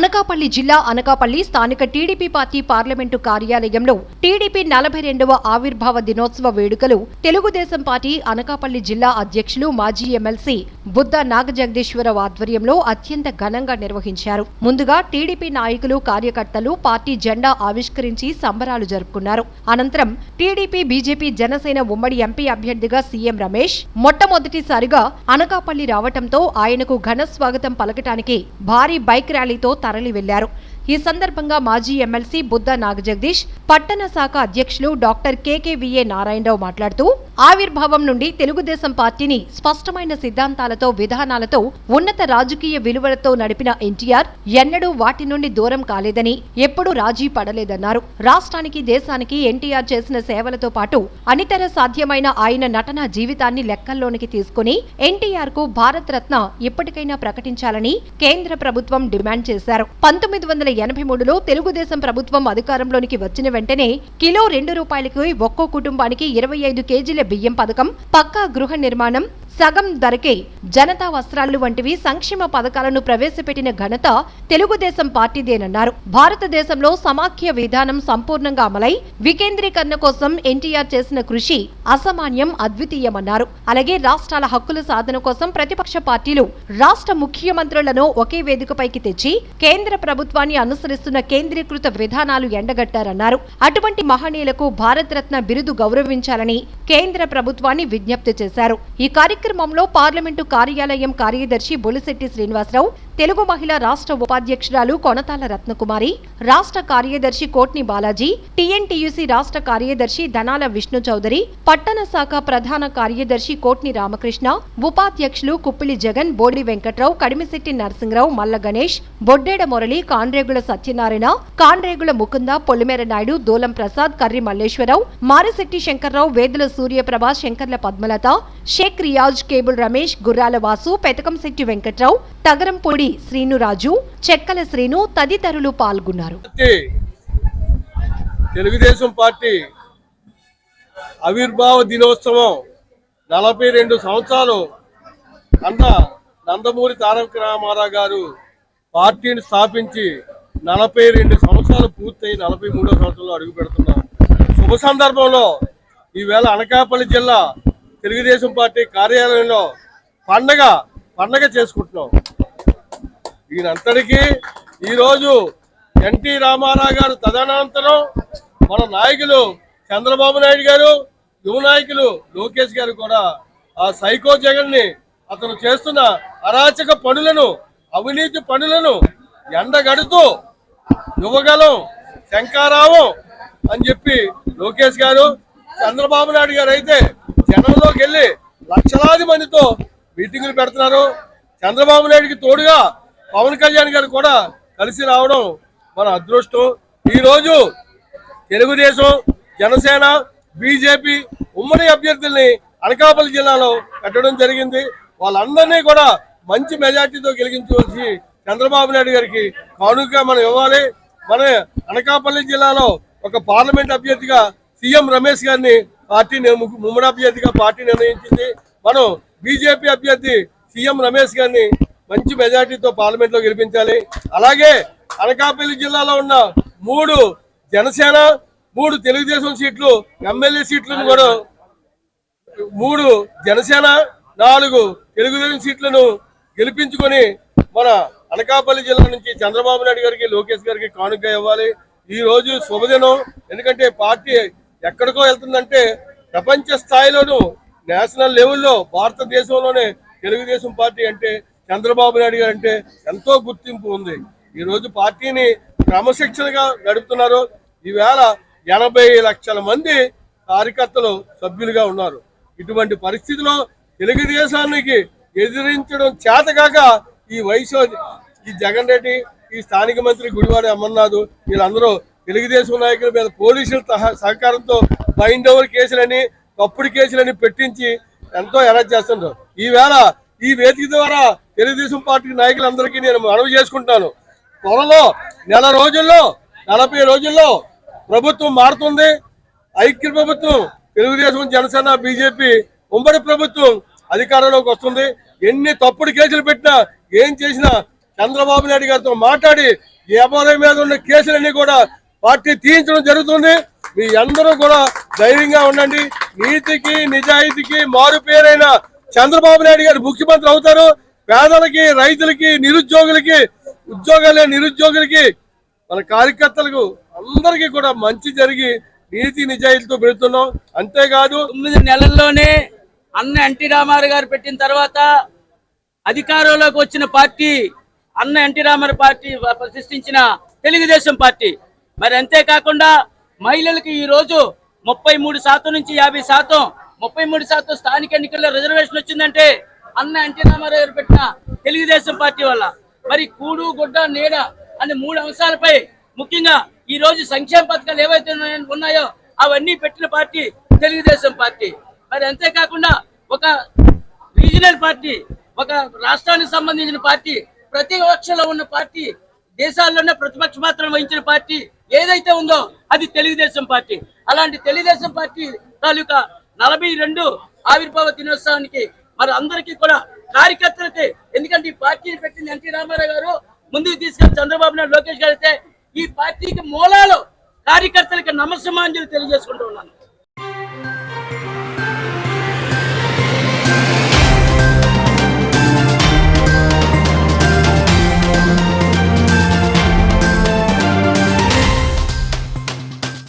అనకాపల్లి జిల్లా అనకాపల్లి స్థానిక TDP party parliament కార్యాలయంలో టీడీపీ నలభై రెండవ ఆవిర్భావ దినోత్సవ వేడుకలు తెలుగుదేశం పార్టీ అనకాపల్లి జిల్లా అధ్యక్షులు మాజీ ఎమ్మెల్సీ బుద్ధ నాగజగదీశ్వరరావు ఆధ్వర్యంలో అత్యంత ఘనంగా నిర్వహించారు. ముందుగా టీడీపీ నాయకులు కార్యకర్తలు పార్టీ జెండా ఆవిష్కరించి సంబరాలు జరుపుకున్నారు. అనంతరం టీడీపీ బీజేపీ జనసేన ఉమ్మడి ఎంపీ అభ్యర్థిగా సీఎం రమేష్ మొట్టమొదటిసారిగా అనకాపల్లి రావటంతో ఆయనకు ఘన స్వాగతం పలకటానికి భారీ బైక్ ర్యాలీతో తరలి వెళ్ళారు. ఈ సందర్భంగా మాజీ ఎమ్మెల్సీ బుద్ధ నాగజగదీష్ పట్టణ శాఖ అధ్యక్షులు డాక్టర్ కేకేవిఏ నారాయణరావు మాట్లాడుతూ ఆవిర్భావం నుండి తెలుగుదేశం పార్టీని స్పష్టమైన సిద్ధాంతాలతో విధానాలతో ఉన్నత రాజకీయ విలువలతో నడిపిన ఎన్టీఆర్ ఎన్నడూ వాటి నుండి దూరం కాలేదని ఎప్పుడూ రాజీ పడలేదన్నారు. రాష్ట్రానికి దేశానికి ఎన్టీఆర్ చేసిన సేవలతో పాటు అనితర సాధ్యమైన ఆయన నటన జీవితాన్ని లెక్కల్లోనికి తీసుకుని ఎన్టీఆర్కు భారతరత్న ఇప్పటికైనా ప్రకటించాలని కేంద్ర ప్రభుత్వం డిమాండ్ చేశారు. పంతొమ్మిది వందల ఎనభై మూడులో తెలుగుదేశం ప్రభుత్వం అధికారంలోనికి వచ్చిన వెంటనే కిలో రెండు రూపాయలకి ఒక్కో కుటుంబానికి ఇరవై ఐదు కేజీల బియ్యం పథకం పక్కా గృహ నిర్మాణం సగం ధరకే జనతా వస్త్రాలు వంటివి సంక్షేమ పథకాలను ప్రవేశపెట్టిన ఘనత తెలుగుదేశం పార్టీదేనన్నారు. భారతదేశంలో సమాఖ్య విధానం సంపూర్ణంగా అమలై వికేంద్రీకరణ కోసం ఎన్టీఆర్ చేసిన కృషి అసామాన్యం అద్వితీయమన్నారు. అలాగే రాష్ట్రాల హక్కుల సాధన కోసం ప్రతిపక్ష పార్టీలు రాష్ట్ర ముఖ్యమంత్రులను ఒకే వేదికపైకి తెచ్చి కేంద్ర ప్రభుత్వాన్ని అనుసరిస్తున్న కేంద్రీకృత విధానాలు ఎండగట్టారన్నారు. అటువంటి మహనీయులకు భారతరత్న బిరుదు గౌరవించాలని కేంద్ర ప్రభుత్వాన్ని విజ్ఞప్తి చేశారు. ఈ కార్యక్రమంలో పార్లమెంటు కార్యాలయం కార్యదర్శి బొలిశెట్టి శ్రీనివాసరావు తెలుగు మహిళా రాష్ట్ర ఉపాధ్యక్షురాలు కొనతాల రత్నకుమారి రాష్ట్ర కార్యదర్శి కోట్ని బాలాజీ టీఎన్టీయూసీ రాష్ట్ర కార్యదర్శి ధనాల విష్ణు చౌదరి పట్టణ శాఖ ప్రధాన కార్యదర్శి కోట్ని రామకృష్ణ ఉపాధ్యక్షులు కుప్పిలి జగన్ బోడి వెంకట్రావు కడిమిశెట్టి నరసింహరావు మల్ల గణేష్ బొడ్డేడ మురళి కాండ్రేగుల సత్యనారాయణ కాండ్రేగుల ముకుంద పొలిమేర నాయుడు దూలం ప్రసాద్ కర్రి మల్లేశ్వరరావు మారిశెట్టి శంకర్రావు వేదుల సూర్యప్రభ శంకర్ల పద్మలత షేక్ రియాజ్ కేబుల్ రమేష్ గుర్రాల వాసు పెతకంశెట్టి వెంకట్రావు తగరంపూడి శ్రీనురాజు చెక్కల శ్రీను తదితరులు పాల్గొన్నారు. తెలుగుదేశం పార్టీ ఆవిర్భావ దినోత్సవం నలభై రెండు సంవత్సరాలు అన్న నందమూరి తారక రామారావు గారు పార్టీని స్థాపించి నలభై రెండు సంవత్సరాలు పూర్తయి నలభై మూడో సంవత్సరంలో అడుగు పెడుతున్నాం. శుభ సందర్భంలో ఈవేళ అనకాపల్లి జిల్లా తెలుగుదేశం పార్టీ కార్యాలయంలో పండగ పండగ చేసుకుంటున్నాం. ఈయనంతటికీ ఈరోజు ఎన్టీ రామారావు గారు తదనంతరం మన నాయకులు చంద్రబాబు నాయుడు గారు యువ నాయకులు లోకేష్ గారు కూడా ఆ సైకో జగన్ని అతను చేస్తున్న అరాచక పనులను అవినీతి పనులను ఎండగడుతూ యువగలం శంకారావం అని చెప్పి లోకేష్ గారు చంద్రబాబు నాయుడు గారు అయితే జనంలోకి వెళ్ళి లక్షలాది మందితో మీటింగులు పెడుతున్నారు. చంద్రబాబు నాయుడికి తోడుగా పవన్ కళ్యాణ్ గారు కూడా కలిసి రావడం మన అదృష్టం. ఈరోజు తెలుగుదేశం జనసేన బీజేపీ ఉమ్మడి అభ్యర్థుల్ని అనకాపల్లి జిల్లాలో పెట్టడం జరిగింది. వాళ్ళందరినీ కూడా మంచి మెజార్టీతో గెలిగించవలసి చంద్రబాబు నాయుడు గారికి కానుక మనం ఇవ్వాలి. మన అనకాపల్లి జిల్లాలో ఒక పార్లమెంట్ అభ్యర్థిగా సీఎం రమేష్ గారిని పార్టీ ముమ్మడి అభ్యర్థిగా పార్టీ నిర్ణయించింది. మనం బీజేపీ అభ్యర్థి సీఎం రమేష్ గారిని మంచి మెజార్టీతో పార్లమెంట్లో గెలిపించాలి. అలాగే అనకాపల్లి జిల్లాలో ఉన్న మూడు జనసేన మూడు తెలుగుదేశం సీట్లు ఎమ్మెల్యే సీట్లను కూడా మూడు జనసేన నాలుగు తెలుగుదేశం సీట్లను గెలిపించుకొని మన అనకాపల్లి జిల్లా నుంచి చంద్రబాబు నాయుడు గారికి లోకేష్ గారికి కానుక ఇవ్వాలి. ఈ రోజు శుభదినం. ఎందుకంటే పార్టీ ఎక్కడికో వెళ్తుందంటే ప్రపంచ స్థాయిలోనూ నేషనల్ లెవెల్లో భారతదేశంలోనే తెలుగుదేశం పార్టీ అంటే చంద్రబాబు నాయుడు గారు అంటే ఎంతో గుర్తింపు ఉంది. ఈరోజు పార్టీని క్రమశిక్షణగా నడుపుతున్నారు. ఈవేళ ఎనభై లక్షల మంది కార్యకర్తలు సభ్యులుగా ఉన్నారు. ఇటువంటి పరిస్థితిలో తెలుగుదేశానికి ఎదిరించడం చేతకాక ఈ వయసు ఈ జగన్ రెడ్డి ఈ స్థానిక మంత్రి గుడివాడ అమర్నాథ్ వీళ్ళందరూ తెలుగుదేశం నాయకుల మీద పోలీసుల సహ- సహకారంతో బైండ్ ఓవర్ కేసులని తప్పుడు కేసులని పెట్టించి ఎంతో ఎరెస్ట్ చేస్తున్నారు ఈవేళ ఈ వేదిక ద్వారా తెలుగుదేశం పార్టీ నాయకులందరికీ నేను మనవి చేసుకుంటాను. త్వరలో నెల రోజుల్లో నలభై రోజుల్లో ప్రభుత్వం మారుతుంది. ఐక్య ప్రభుత్వం తెలుగుదేశం జనసేన బీజేపీ ఉమ్మడి ప్రభుత్వం అధికారంలోకి వస్తుంది. ఎన్ని తప్పుడు కేసులు పెట్టినా ఏం చేసినా చంద్రబాబు నాయుడు గారితో మాట్లాడి ఎవరి మీద ఉన్న కేసులన్నీ కూడా పార్టీ తీయించడం జరుగుతుంది. మీ అందరూ కూడా ధైర్యంగా ఉండండి. నీతికి నిజాయితీకి మారు పేరైన చంద్రబాబు నాయుడు గారు ముఖ్యమంత్రి అవుతారు. పేదలకి రైతులకి నిరుద్యోగులకి ఉద్యోగాలు నిరుద్యోగులకి మన కార్యకర్తలకు అందరికీ కూడా మంచి జరిగి నీతి నిజాయితీతో పెడుతున్నాం. అంతేకాదు తొమ్మిది నెలల్లోనే అన్న ఎన్టీ రామారావు గారు పెట్టిన తర్వాత అధికారంలోకి వచ్చిన పార్టీ అన్న ఎన్టీ రామారావు పార్టీ ప్రతిష్ఠించిన తెలుగుదేశం పార్టీ. మరి అంతేకాకుండా మహిళలకు ఈ రోజు ముప్పై మూడు శాతం నుంచి యాభై శాతం ముప్పై మూడు శాతం స్థానిక ఎన్నికల్లో రిజర్వేషన్ వచ్చిందంటే అన్న అంటే రామారావు పెట్టిన తెలుగుదేశం పార్టీ వల్ల. మరి కూడు గుడ్డ నీడ అనే మూడు అంశాలపై ముఖ్యంగా ఈ రోజు సంక్షేమ పథకాలు ఏవైతే ఉన్నాయో- ఉన్నాయో అవన్నీ పెట్టిన పార్టీ తెలుగుదేశం పార్టీ. మరి అంతేకాకుండా ఒక రీజనల్ పార్టీ ఒక రాష్ట్రానికి సంబంధించిన పార్టీ ప్రతిపక్షంలో ఉన్న పార్టీ దేశాల్లోనే ప్రతిపక్ష మాత్రం వహించిన పార్టీ ఏదైతే ఉందో అది తెలుగుదేశం పార్టీ. అలాంటి తెలుగుదేశం పార్టీ తాలూకా నలభై రెండు ఆవిర్భావ దినోత్సవానికి మరి అందరికీ కూడా కార్యకర్తలకి ఎందుకంటే ఈ పార్టీని పెట్టింది ఎన్టీ రామారావు గారు ముందుకు తీసుకెళ్ళి చంద్రబాబు నాయుడు లోకేష్ గారు అయితే ఈ పార్టీకి మూలాలు కార్యకర్తలకి నమస్సమాంజలి తెలియజేసుకుంటూ ఉన్నాను.